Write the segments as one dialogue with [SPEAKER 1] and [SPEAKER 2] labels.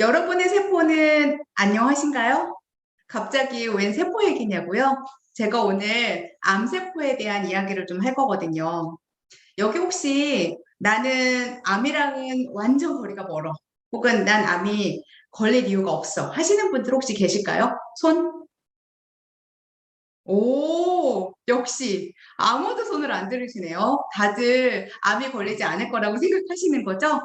[SPEAKER 1] 여러분의 세포는 안녕하신가요? 갑자기 웬 세포 얘기냐고요? 제가 오늘 암세포에 대한 이야기를 좀 할 거거든요. 여기 혹시 나는 암이랑은 완전 거리가 멀어. 혹은 난 암이 걸릴 이유가 없어. 하시는 분들 혹시 계실까요? 손? 오, 역시 아무도 손을 안 들으시네요. 다들 암이 걸리지 않을 거라고 생각하시는 거죠?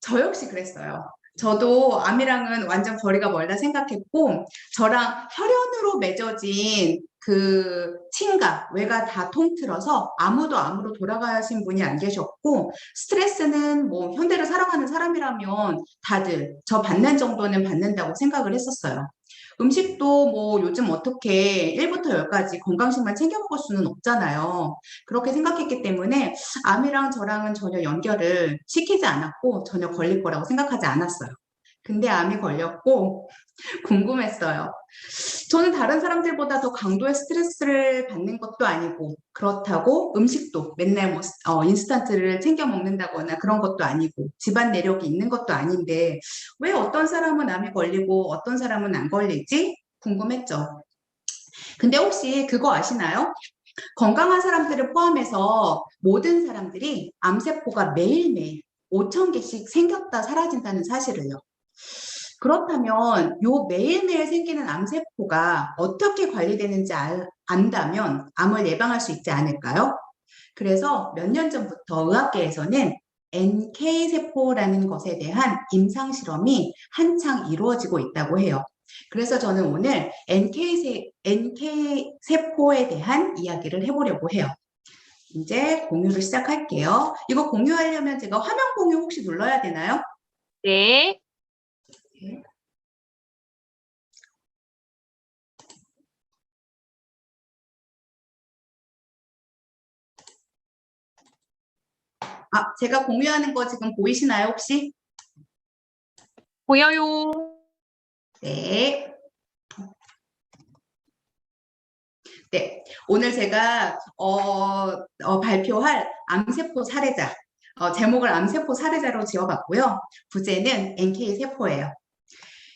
[SPEAKER 1] 저 역시 그랬어요. 저도 암이랑은 완전 거리가 멀다 생각했고 저랑 혈연으로 맺어진 그 친가, 외가 다 통틀어서 아무도 암으로 돌아가신 분이 안 계셨고 스트레스는 뭐 현대를 살아가는 사람이라면 다들 저 받는 정도는 받는다고 생각을 했었어요. 음식도 뭐 요즘 어떻게 1부터 10까지 건강식만 챙겨 먹을 수는 없잖아요. 그렇게 생각했기 때문에 암이랑 저랑은 전혀 연결을 시키지 않았고 전혀 걸릴 거라고 생각하지 않았어요. 근데 암이 걸렸고 궁금했어요. 저는 다른 사람들보다 더 강도의 스트레스를 받는 것도 아니고 그렇다고 음식도 맨날 뭐 어, 인스턴트를 챙겨 먹는다거나 그런 것도 아니고 집안 내력이 있는 것도 아닌데 왜 어떤 사람은 암이 걸리고 어떤 사람은 안 걸리지? 궁금했죠. 근데 혹시 그거 아시나요? 건강한 사람들을 포함해서 모든 사람들이 암세포가 매일매일 5천 개씩 생겼다 사라진다는 사실을요. 그렇다면 요 매일매일 생기는 암세포가 어떻게 관리되는지 알, 안다면 암을 예방할 수 있지 않을까요? 그래서 몇 년 전부터 의학계에서는 NK세포라는 것에 대한 임상 실험이 한창 이루어지고 있다고 해요. 그래서 저는 오늘 NK세, NK세포에 대한 이야기를 해보려고 해요. 이제 공유를 시작할게요. 이거 공유하려면 제가 화면 공유 혹시 눌러야 되나요?
[SPEAKER 2] 네.
[SPEAKER 1] 아, 제가 공유하는 거 지금 보이시나요, 혹시?
[SPEAKER 2] 보여요.
[SPEAKER 1] 네. 네, 오늘 제가 어, 어, 발표할 암세포 사례자, 어, 제목을 암세포 사례자로 지어봤고요. 부제는 NK세포예요.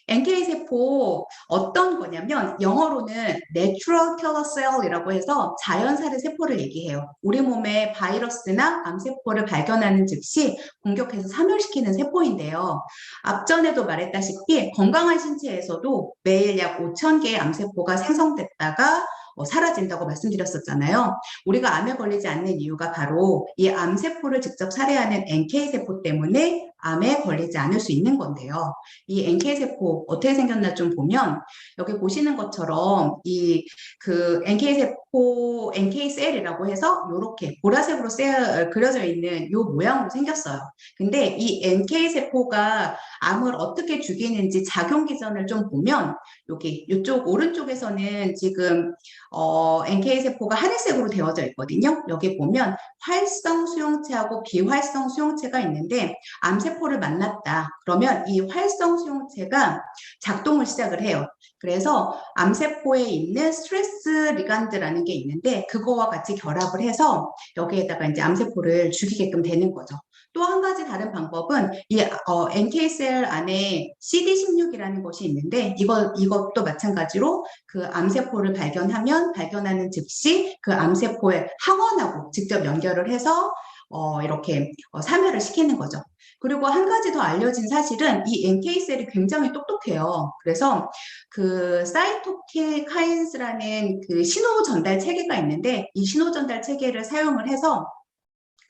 [SPEAKER 1] NK세포 어떤 거냐면 영어로는 Natural Killer Cell이라고 해서 자연살의 세포를 얘기해요. 우리 몸에 바이러스나 암세포를 발견하는 즉시 공격해서 사멸시키는 세포인데요. 앞전에도 말했다시피 건강한 신체에서도 매일 약 5천 개의 암세포가 생성됐다가 어, 사라진다고 말씀드렸었잖아요. 우리가 암에 걸리지 않는 이유가 바로 이 암세포를 직접 살해하는 NK세포 때문에 암에 걸리지 않을 수 있는 건데요. 이 NK세포 어떻게 생겼나 좀 보면 여기 보시는 것처럼 이 그 NK세포, NK셀이라고 해서 이렇게 보라색으로 세, 그려져 있는 이 모양으로 생겼어요. 근데 이 NK세포가 암을 어떻게 죽이는지 작용 기전을 좀 보면 여기 이쪽 오른쪽에서는 지금 어, NK세포가 하늘색으로 되어져 있거든요. 여기 보면 활성 수용체하고 비활성 수용체가 있는데 암세포를 만났다. 그러면 이 활성 수용체가 작동을 시작을 해요. 그래서 암세포에 있는 스트레스 리간드라는 게 있는데 그거와 같이 결합을 해서 여기에다가 이제 암세포를 죽이게끔 되는 거죠. 또 한 가지 다른 방법은 이 어, NK셀 안에 CD16이라는 것이 있는데 이거 이것도 마찬가지로 그 암세포를 발견하면 발견하는 즉시 그 암세포의 항원하고 직접 연결을 해서 어, 이렇게 어, 사멸을 시키는 거죠. 그리고 한 가지 더 알려진 사실은 이 NK셀이 굉장히 똑똑해요. 그래서 그 사이토카인스라는 그 신호 전달 체계가 있는데 이 신호 전달 체계를 사용을 해서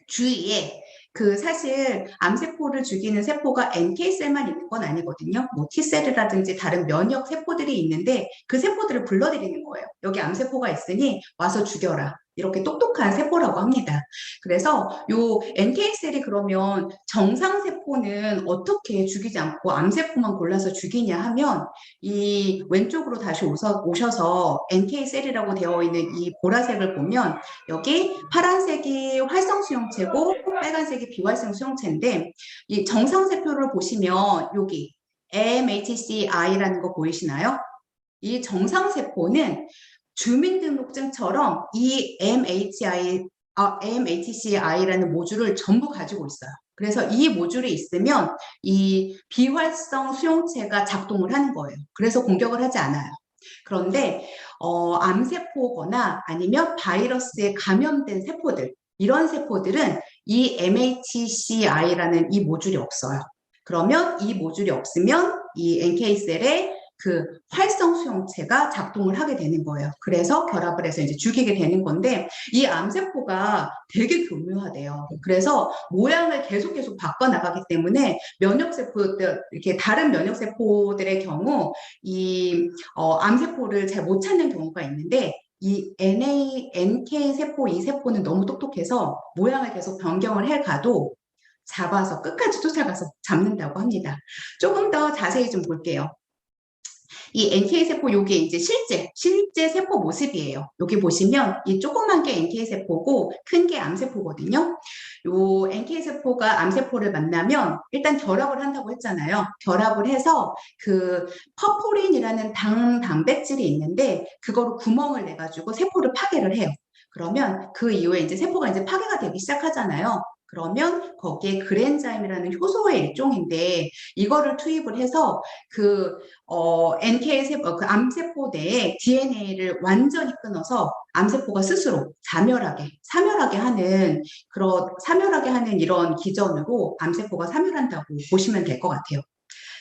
[SPEAKER 1] 주위에 그 사실 암세포를 죽이는 세포가 NK셀만 있는 건 아니거든요. 뭐 T셀이라든지 다른 면역 세포들이 있는데 그 세포들을 불러들이는 거예요. 여기 암세포가 있으니 와서 죽여라. 이렇게 똑똑한 세포라고 합니다. 그래서 요 NK셀이 그러면 정상 세포는 어떻게 죽이지 않고 암 세포만 골라서 죽이냐 하면 이 왼쪽으로 다시 오셔서 NK셀이라고 되어 있는 이 보라색을 보면 여기 파란색이 활성 수용체고 빨간색이 비활성 수용체인데 이 정상 세포를 보시면 여기 MHCI라는 거 보이시나요? 이 정상 세포는 주민등록증처럼 이 MHI, 아, MHCI라는 모듈을 전부 가지고 있어요. 그래서 이 모듈이 있으면 이 비활성 수용체가 작동을 하는 거예요. 그래서 공격을 하지 않아요. 그런데 어, 암세포거나 아니면 바이러스에 감염된 세포들 이런 세포들은 이 MHCI라는 이 모듈이 없어요. 그러면 이 모듈이 없으면 이 NK셀의 그 활성 수용체가 작동을 하게 되는 거예요. 그래서 결합을 해서 이제 죽이게 되는 건데 이 암세포가 되게 교묘하대요. 그래서 모양을 계속 계속 바꿔 나가기 때문에 면역세포들 이렇게 다른 면역세포들의 경우 이 어, 암세포를 잘 못 찾는 경우가 있는데 이 NA, NK 세포, 이 세포는 너무 똑똑해서 모양을 계속 변경을 해 가도 잡아서 끝까지 쫓아가서 잡는다고 합니다. 조금 더 자세히 좀 볼게요. 이 NK 세포 요게 이제 실제 실제 세포 모습이에요. 여기 보시면 이 조그만 게 NK 세포고 큰 게 암세포거든요. 요 NK 세포가 암세포를 만나면 일단 결합을 한다고 했잖아요. 결합을 해서 그 퍼포린이라는 당 단백질이 있는데 그거로 구멍을 내 가지고 세포를 파괴를 해요. 그러면 그 이후에 이제 세포가 이제 파괴가 되기 시작하잖아요. 그러면 거기에 그랜자임이라는 효소의 일종인데 이거를 투입을 해서 그 어, NK 세포, 그 암세포 내에 DNA를 완전히 끊어서 암세포가 스스로 자멸하게, 사멸하게 하는 그런 사멸하게 하는 이런 기전으로 암세포가 사멸한다고 보시면 될 것 같아요.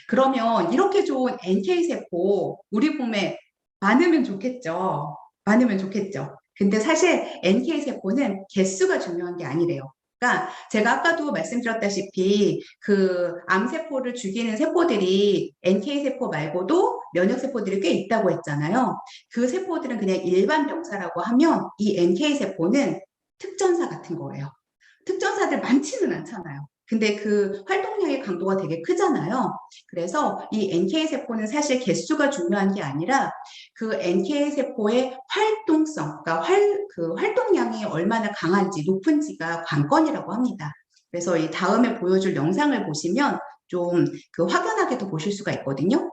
[SPEAKER 1] 그러면 이렇게 좋은 NK 세포 우리 몸에 많으면 좋겠죠. 많으면 좋겠죠. 근데 사실 NK 세포는 개수가 중요한 게 아니래요. 그러니까 제가 아까도 말씀드렸다시피 그 암세포를 죽이는 세포들이 NK 세포 말고도 면역 세포들이 꽤 있다고 했잖아요. 그 세포들은 그냥 일반 병사라고 하면 이 NK 세포는 특전사 같은 거예요. 특전사들 많지는 않잖아요. 근데 그 활동량의 강도가 되게 크잖아요. 그래서 이 NK 세포는 사실 개수가 중요한 게 아니라 그 NK 세포의 활동성, 그러니까 활, 그 활동량이 얼마나 강한지 높은지가 관건이라고 합니다. 그래서 이 다음에 보여줄 영상을 보시면 좀 그 확연하게도 보실 수가 있거든요.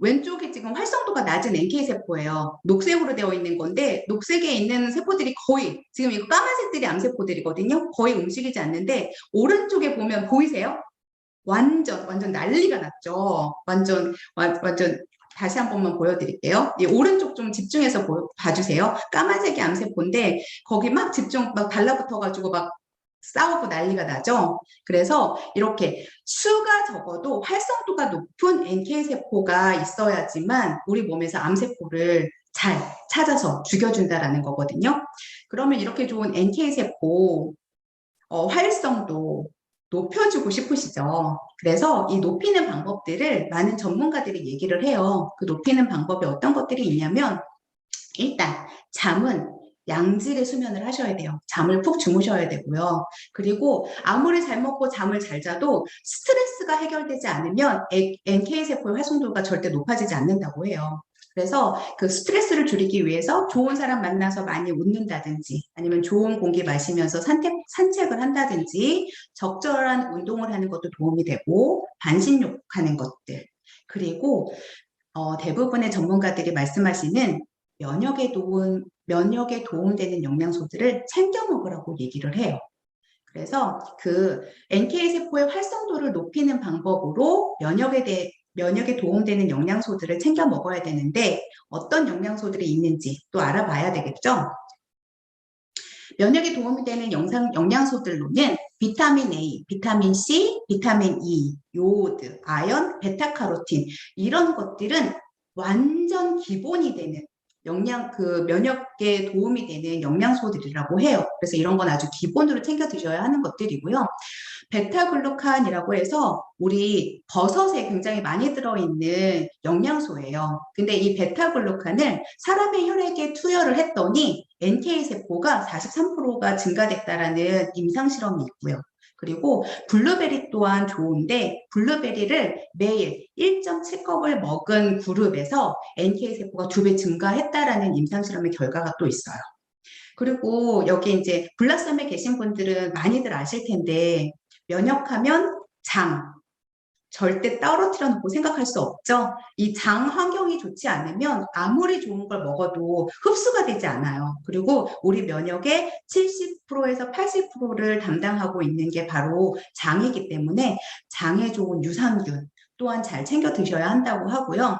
[SPEAKER 1] 왼쪽이 지금 활성도가 낮은 NK 세포예요. 녹색으로 되어 있는 건데 녹색에 있는 세포들이 거의 지금 이거 까만색들이 암세포들이거든요. 거의 움직이지 않는데 오른쪽에 보면 보이세요? 완전 완전 난리가 났죠. 완전 완, 완전 다시 한 번만 보여드릴게요. 이 오른쪽 좀 집중해서 보, 봐주세요. 까만색이 암세포인데 거기 막 집중 막 달라붙어가지고 막 싸우고 난리가 나죠. 그래서 이렇게 수가 적어도 활성도가 높은 NK세포가 있어야지만 우리 몸에서 암세포를 잘 찾아서 죽여준다라는 거거든요. 그러면 이렇게 좋은 NK세포 어, 활성도 높여주고 싶으시죠. 그래서 이 높이는 방법들을 많은 전문가들이 얘기를 해요. 그 높이는 방법이 어떤 것들이 있냐면 일단 잠은 양질의 수면을 하셔야 돼요. 잠을 푹 주무셔야 되고요. 그리고 아무리 잘 먹고 잠을 잘 자도 스트레스가 해결되지 않으면 NK세포의 활성도가 절대 높아지지 않는다고 해요. 그래서 그 스트레스를 줄이기 위해서 좋은 사람 만나서 많이 웃는다든지 아니면 좋은 공기 마시면서 산책, 산책을 한다든지 적절한 운동을 하는 것도 도움이 되고 반신욕 하는 것들 그리고 어, 대부분의 전문가들이 말씀하시는 면역에 도움, 면역에 도움되는 영양소들을 챙겨 먹으라고 얘기를 해요. 그래서 그 NK 세포의 활성도를 높이는 방법으로 면역에 대해 면역에 도움되는 영양소들을 챙겨 먹어야 되는데 어떤 영양소들이 있는지 또 알아봐야 되겠죠. 면역에 도움이 되는 영상, 영양소들로는 비타민 A, 비타민 C, 비타민 E, 요오드, 아연, 베타카로틴 이런 것들은 완전 기본이 되는 영양 그 면역에 도움이 되는 영양소들이라고 해요. 그래서 이런 건 아주 기본으로 챙겨 드셔야 하는 것들이고요. 베타글루칸이라고 해서 우리 버섯에 굉장히 많이 들어있는 영양소예요. 근데 이 베타글루칸을 사람의 혈액에 투여를 했더니 NK 세포가 43%가 증가됐다라는 임상 실험이 있고요. 그리고 블루베리 또한 좋은데 블루베리를 매일 1.7컵을 먹은 그룹에서 NK세포가 두 배 증가했다라는 임상실험의 결과가 또 있어요. 그리고 여기 이제 블라썸에 계신 분들은 많이들 아실 텐데 면역하면 장, 절대 떨어뜨려 놓고 생각할 수 없죠. 이 장 환경이 좋지 않으면 아무리 좋은 걸 먹어도 흡수가 되지 않아요. 그리고 우리 면역의 70%에서 80%를 담당하고 있는 게 바로 장이기 때문에 장에 좋은 유산균 또한 잘 챙겨 드셔야 한다고 하고요.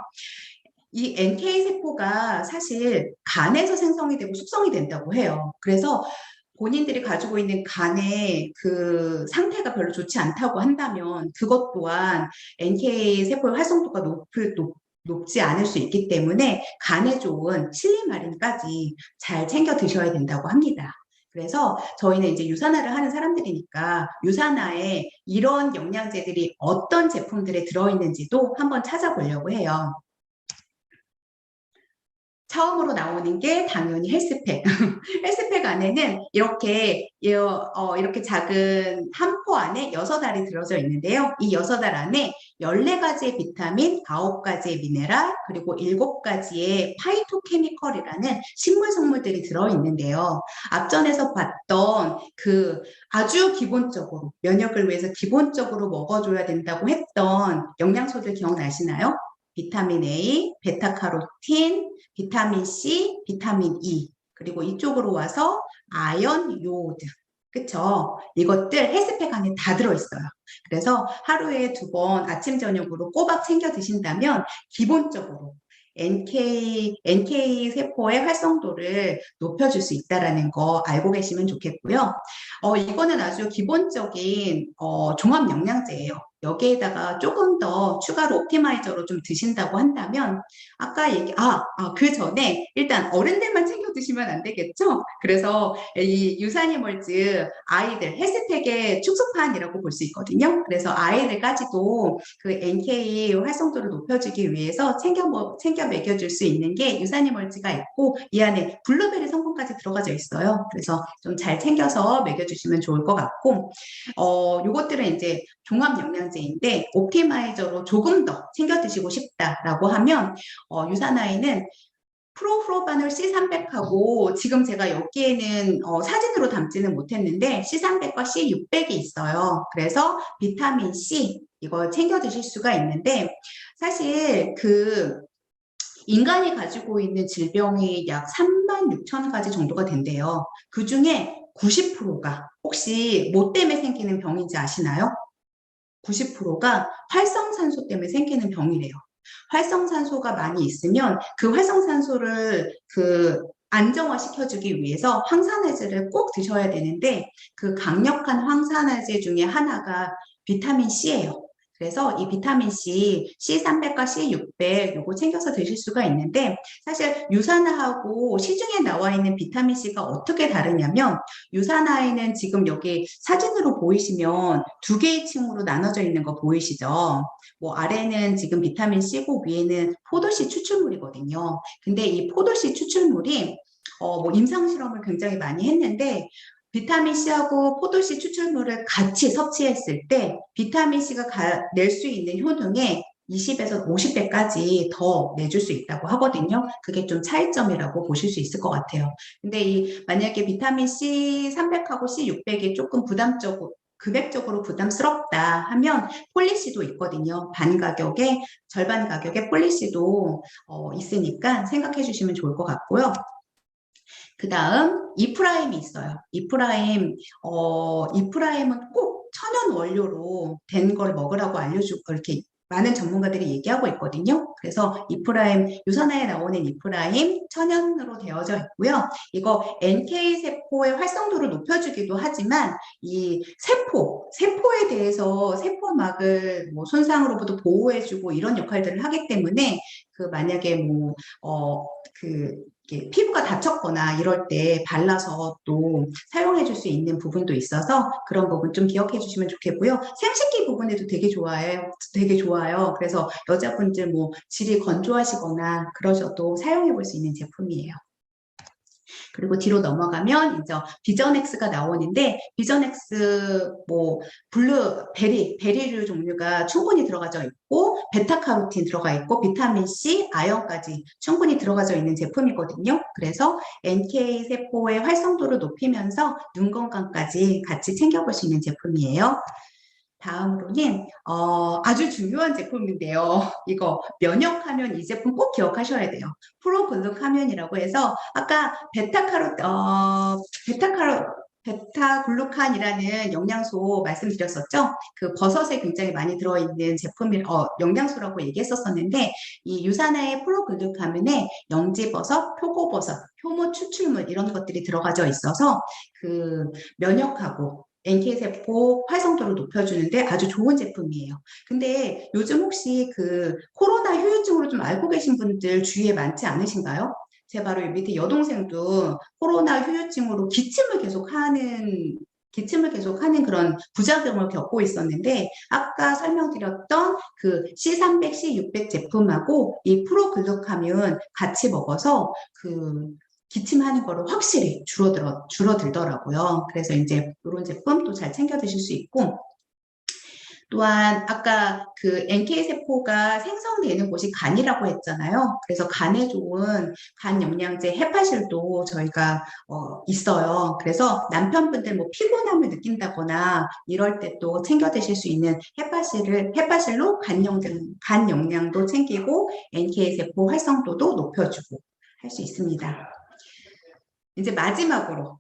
[SPEAKER 1] 이 NK 세포가 사실 간에서 생성이 되고 숙성이 된다고 해요. 그래서 본인들이 가지고 있는 간의 그 상태가 별로 좋지 않다고 한다면 그것 또한 NK 세포의 활성도가 높을, 높, 높지 않을 수 있기 때문에 간에 좋은 칠리마린까지 잘 챙겨 드셔야 된다고 합니다. 그래서 저희는 이제 유산화를 하는 사람들이니까 유산화에 이런 영양제들이 어떤 제품들에 들어있는지도 한번 찾아보려고 해요. 처음으로 나오는 게 당연히 헬스팩. 헬스팩 안에는 이렇게 어, 이렇게 작은 한 포 안에 여섯 알이 들어져 있는데요. 이 여섯 알 안에 14가지의 비타민, 9가지의 미네랄, 그리고 7가지의 파이토케미컬이라는 식물 성물들이 들어 있는데요. 앞전에서 봤던 그 아주 기본적으로 면역을 위해서 기본적으로 먹어줘야 된다고 했던 영양소들 기억나시나요? 비타민 A, 베타카로틴, 비타민 C, 비타민 E 그리고 이쪽으로 와서 아연, 요오드 그쵸? 이것들 헬스팩 안에 다 들어있어요. 그래서 하루에 두 번 아침 저녁으로 꼬박 챙겨 드신다면 기본적으로 NK, NK 세포의 활성도를 높여줄 수 있다는 거 알고 계시면 좋겠고요. 어, 이거는 아주 기본적인 어, 종합 영양제예요. 여기에다가 조금 더 추가로 옵티마이저로 좀 드신다고 한다면 아까 얘기 아, 아, 그 전에 일단 어른들만 챙겨 드시면 안 되겠죠? 그래서 이 유산이멀즈 아이들 헬스팩의 축소판이라고 볼 수 있거든요. 그래서 아이들까지도 그 NK 활성도를 높여주기 위해서 챙겨 뭐 챙겨 먹여줄 수 있는 게 유산이멀즈가 있고 이 안에 블루베리 성분까지 들어가져 있어요. 그래서 좀 잘 챙겨서 먹여주시면 좋을 것 같고 어 요것들은 이제 종합 영양제인데 옵티마이저로 조금 더 챙겨 드시고 싶다라고 하면 어, 유산아이는 프로프로바놀 C300하고 지금 제가 여기에는 어, 사진으로 담지는 못했는데 C300과 C600이 있어요. 그래서 비타민 C 이거 챙겨 드실 수가 있는데 사실 그 인간이 가지고 있는 질병이 약 3만 6천 가지 정도가 된대요. 그 중에 90%가 혹시 뭐 때문에 생기는 병인지 아시나요? 90%가 활성산소 때문에 생기는 병이래요. 활성산소가 많이 있으면 그 활성산소를 그 안정화시켜주기 위해서 황산화제를 꼭 드셔야 되는데 그 강력한 황산화제 중에 하나가 비타민 C예요. 그래서 이 비타민C C300과 C600 요거 챙겨서 드실 수가 있는데 사실 유산화하고 시중에 나와 있는 비타민C가 어떻게 다르냐면 유산화에는 지금 여기 사진으로 보이시면 두 개의 층으로 나눠져 있는 거 보이시죠? 뭐 아래는 지금 비타민C고 위에는 포도씨 추출물이거든요. 근데 이 포도씨 추출물이 어, 뭐 임상 실험을 굉장히 많이 했는데 비타민C하고 포도씨 추출물을 같이 섭취했을 때 비타민C가 낼 수 있는 효능에 20에서 50배까지 더 내줄 수 있다고 하거든요. 그게 좀 차이점이라고 보실 수 있을 것 같아요. 근데 이 만약에 비타민 C 300하고 C 600이 조금 부담적으로 금액적으로 부담스럽다 하면 폴리시도 있거든요. 반 가격에 절반 가격에 폴리시도 어, 있으니까 생각해 주시면 좋을 것 같고요. 그 다음 이프라임이 있어요. 이프라임, 어, 이프라임은 꼭 천연 원료로 된 걸 먹으라고 알려주고 이렇게 많은 전문가들이 얘기하고 있거든요. 그래서 이프라임, 유산화에 나오는 이프라임 천연으로 되어져 있고요. 이거 NK 세포의 활성도를 높여주기도 하지만 이 세포, 세포에 대해서 세포막을 뭐 손상으로부터 보호해주고 이런 역할들을 하기 때문에 그 만약에 뭐, 어, 그 피부가 다쳤거나 이럴 때 발라서 또 사용해 줄 수 있는 부분도 있어서 그런 부분 좀 기억해 주시면 좋겠고요. 생식기 부분에도 되게 좋아요. 되게 좋아요. 그래서 여자분들 뭐 질이 건조하시거나 그러셔도 사용해 볼 수 있는 제품이에요. 그리고 뒤로 넘어가면 이제 비전엑스가 나오는데 비전엑스 뭐 블루 베리 베리류 종류가 충분히 들어가져 있고 베타카로틴 들어가 있고 비타민 C, 아연까지 충분히 들어가져 있는 제품이거든요. 그래서 NK 세포의 활성도를 높이면서 눈 건강까지 같이 챙겨볼 수 있는 제품이에요. 다음으로는 어, 아주 중요한 제품인데요. 이거 면역하면 이 제품 꼭 기억하셔야 돼요. 프로글루카면이라고 해서 아까 베타카로 어, 베타카로 베타글루칸이라는 영양소 말씀드렸었죠. 그 버섯에 굉장히 많이 들어있는 제품이 어, 영양소라고 얘기했었었는데 이 유산화의 프로글루카면에 영지버섯, 표고버섯, 효모 추출물 이런 것들이 들어가져 있어서 그 면역하고 NK세포 활성도를 높여주는데 아주 좋은 제품이에요. 근데 요즘 혹시 그 코로나 후유증으로 좀 알고 계신 분들 주위에 많지 않으신가요? 제 바로 이 밑에 여동생도 코로나 후유증으로 기침을 계속 하는 기침을 계속 하는 그런 부작용을 겪고 있었는데 아까 설명드렸던 그 C300, C600 제품하고 이 프로글루카면 같이 먹어서 그 기침하는 거를 확실히 줄어들어 줄어들더라고요. 그래서 이제 이런 제품 또 잘 챙겨 드실 수 있고 또한 아까 그 NK 세포가 생성되는 곳이 간이라고 했잖아요. 그래서 간에 좋은 간 영양제 헤파실도 저희가 어, 있어요. 그래서 남편분들 뭐 피곤함을 느낀다거나 이럴 때 또 챙겨 드실 수 있는 헤파실을 헤파실로 간 영양 간 영양도 챙기고 NK 세포 활성도도 높여주고 할 수 있습니다. 이제 마지막으로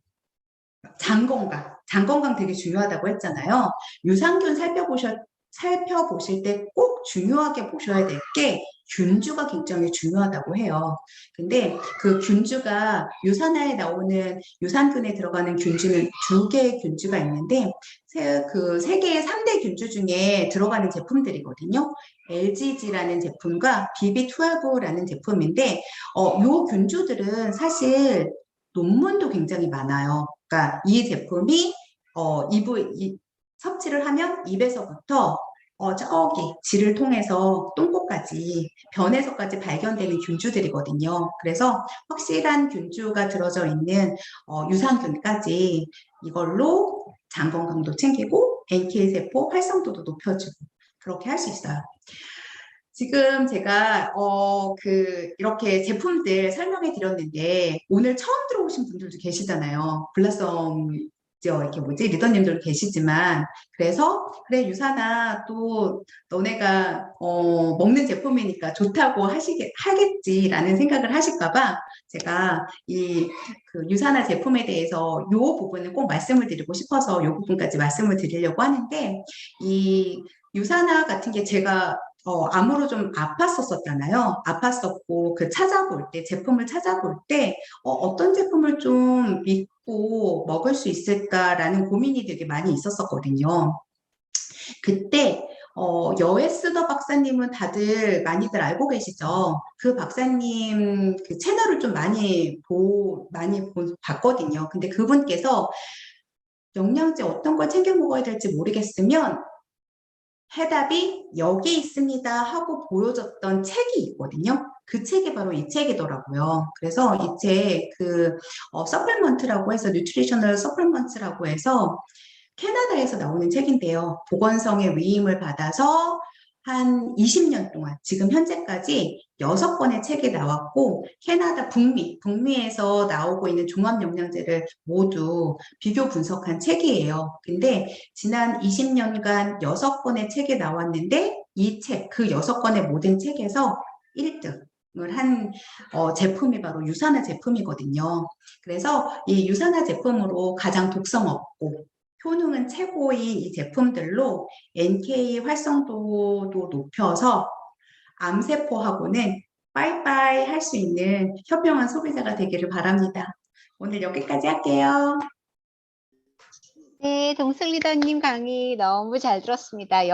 [SPEAKER 1] 장 건강. 장 건강 되게 중요하다고 했잖아요. 유산균 살펴보셨, 살펴보실 때 꼭 중요하게 보셔야 될 게 균주가 굉장히 중요하다고 해요. 근데 그 균주가 유산화에 나오는 유산균에 들어가는 균주는 두 개의 균주가 있는데 세, 그세 개의 3대 균주 중에 들어가는 제품들이거든요. LGG라는 제품과 BB12라는 제품인데 어, 요 균주들은 사실 논문도 굉장히 많아요. 그러니까 이 제품이 어, 입을 이, 섭취를 하면 입에서부터 어, 저기 질을 통해서 똥꼬까지 변에서까지 발견되는 균주들이거든요. 그래서 확실한 균주가 들어져 있는 어, 유산균까지 이걸로 장 건강도 챙기고 NK 세포 활성도도 높여주고 그렇게 할 수 있어요. 지금 제가 어 그 이렇게 제품들 설명해 드렸는데 오늘 처음 들어오신 분들도 계시잖아요. 블라썸 저 이렇게 뭐지 리더님들도 계시지만 그래서 그래 유산아 또 너네가 어 먹는 제품이니까 좋다고 하시겠 하겠지라는 생각을 하실까봐 제가 이 그 유산화 제품에 대해서 요 부분을 꼭 말씀을 드리고 싶어서 요 부분까지 말씀을 드리려고 하는데 이 유산화 같은 게 제가 어, 암으로 좀 아팠었었잖아요. 아팠었고, 그 찾아볼 때, 제품을 찾아볼 때, 어, 떤 제품을 좀 믿고 먹을 수 있을까라는 고민이 되게 많이 있었었거든요. 그때, 어, 여에스더 박사님은 다들 많이들 알고 계시죠? 그 박사님 그 채널을 좀 많이 보, 많이 보, 봤거든요. 근데 그분께서 영양제 어떤 걸 챙겨 먹어야 될지 모르겠으면 해답이 여기 있습니다 하고 보여줬던 책이 있거든요. 그 책이 바로 이 책이더라고요. 그래서 이 책그 어, 서플먼트라고 해서 뉴트리셔널 서플먼트라고 해서 캐나다에서 나오는 책인데요. 보건성의 위임을 받아서 한 20년 동안 지금 현재까지 6권의 책이 나왔고 캐나다 북미, 북미에서 나오고 있는 종합 영양제를 모두 비교 분석한 책이에요. 근데 지난 20년간 6권의 책이 나왔는데 이 책, 그 6권의 모든 책에서 1등 한 어, 제품이 바로 유산화 제품이거든요. 그래서 이 유산화 제품으로 가장 독성 없고 효능은 최고인 이 제품들로 NK 활성도도 높여서 암세포하고는 빠이빠이 할 수 있는 현명한 소비자가 되기를 바랍니다. 오늘 여기까지 할게요.
[SPEAKER 2] 네, 동승 리더님 강의 너무 잘 들었습니다.